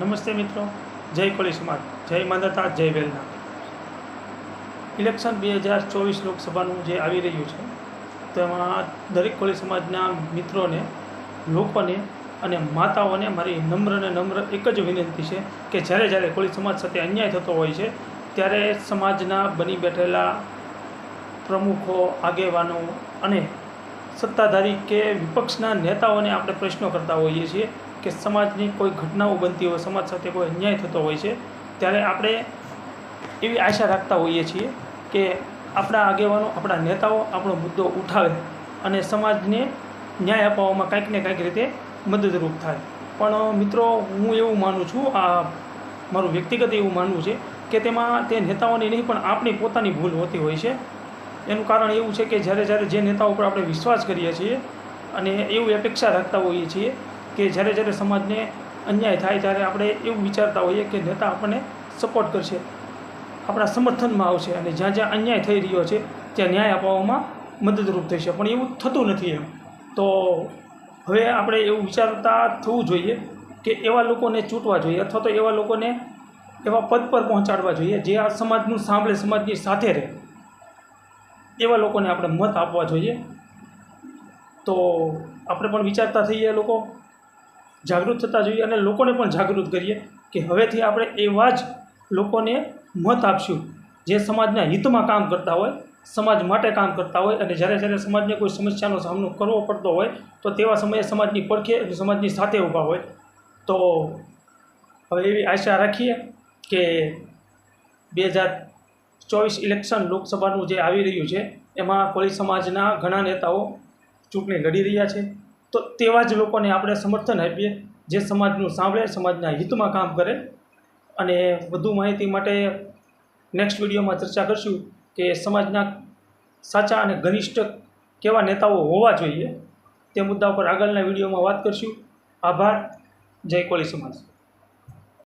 નમસ્તે મિત્રો. જય કોળી સમાજ. જય માનવતા જય વેલના. ઇલેક્શન બે હજાર ચોવીસ લોકસભાનું જે આવી રહ્યું છે, તેમાં દરેક કોળી સમાજના મિત્રોને, લોકોને અને માતાઓને મારી નમ્ર અને નમ્ર એક જ વિનંતી છે કે જ્યારે જ્યારે કોળી સમાજ સાથે અન્યાય થતો હોય છે, ત્યારે સમાજના બની બેઠેલા પ્રમુખો, આગેવાનો અને સત્તાધારી કે વિપક્ષના નેતાઓને આપણે પ્રશ્નો કરતા હોઈએ છીએ કે સમાજની કોઈ ઘટનાઓ બનતી હોય, સમાજ સાથે કોઈ અન્યાય થતો હોય છે, ત્યારે આપણે એવી આશા રાખતા હોઈએ છીએ કે આપણા આગેવાનો, આપણા નેતાઓ આપણો મુદ્દો ઉઠાવે અને સમાજને ન્યાય અપાવવામાં કાંઈક ને કાંઈક રીતે મદદરૂપ થાય. પણ મિત્રો, હું એવું માનું છું, આ મારું વ્યક્તિગત એવું માનવું છે કે તેમાં તે નેતાઓની નહીં, પણ આપણી પોતાની ભૂલ હોતી હોય છે. એનું કારણ એવું છે કે જ્યારે જ્યારે જે નેતાઓ ઉપર આપણે વિશ્વાસ કરીએ છીએ અને એવું અપેક્ષા રાખતા હોઈએ છીએ કે જ્યારે જ્યારે સમાજને અન્યાય થાય ત્યારે આપણે એવું વિચારતા હોઈએ કે નેતા આપણને સપોર્ટ કરશે. આપણા સમર્થનમાં આવશે અને જ્યાં જ્યાં અન્યાય થઈ રહ્યો છે, ત્યાં ન્યાય અપાવવામાં મદદરૂપ થશે. પણ એવું થતું નથી એમ. તો હવે આપણે એવું વિચારતા થવું જોઈએ કે એવા લોકોને ચૂંટવા જોઈએ અથવા તો એવા લોકોને એવા પદ પર પહોંચાડવા જોઈએ જે આ સમાજનું સાંભળે, સમાજની સાથે રહે. એવા લોકોને આપણે મત આપવા જોઈએ. તો આપણે પણ વિચારતા થઈએ લોકો. જાગૃત થતા જોઈએ અને લોકોને પણ જાગૃત કરીએ કે હવેથી આપણે એવા જ લોકોને મત આપશું જે સમાજના હિતમાં કામ કરતા હોય, સમાજ માટે કામ કરતા હોય અને જ્યારે જ્યારે સમાજને કોઈ સમસ્યાનો સામનો કરવો પડતો હોય, તો તેવા સમયે સમાજની પડખે અને સમાજની સાથે ઊભા હોય. તો હવે એવી આશા રાખીએ કે બે હજાર ચોવીસ ઇલેક્શન લોકસભાનું જે આવી રહ્યું છે, એમાં કોળી સમાજના ઘણા નેતાઓ ચૂંટણી લડી રહ્યા છે. તો તેવા જ લોકોને આપણે સમર્થન આપીએ, જે સમાજનું સાંભળે, સમાજના હિતમાં કામ કરે. અને વધુ માહિતી માટે નેક્સ્ટ વિડીયોમાં ચર્ચા કરશું કે સમાજના સાચા અને ઘનિષ્ઠ કેવા નેતાઓ હોવા જોઈએ. તે મુદ્દા પર આગળના વિડીયોમાં વાત કરશું. આભાર. જય કોળી સમાજ.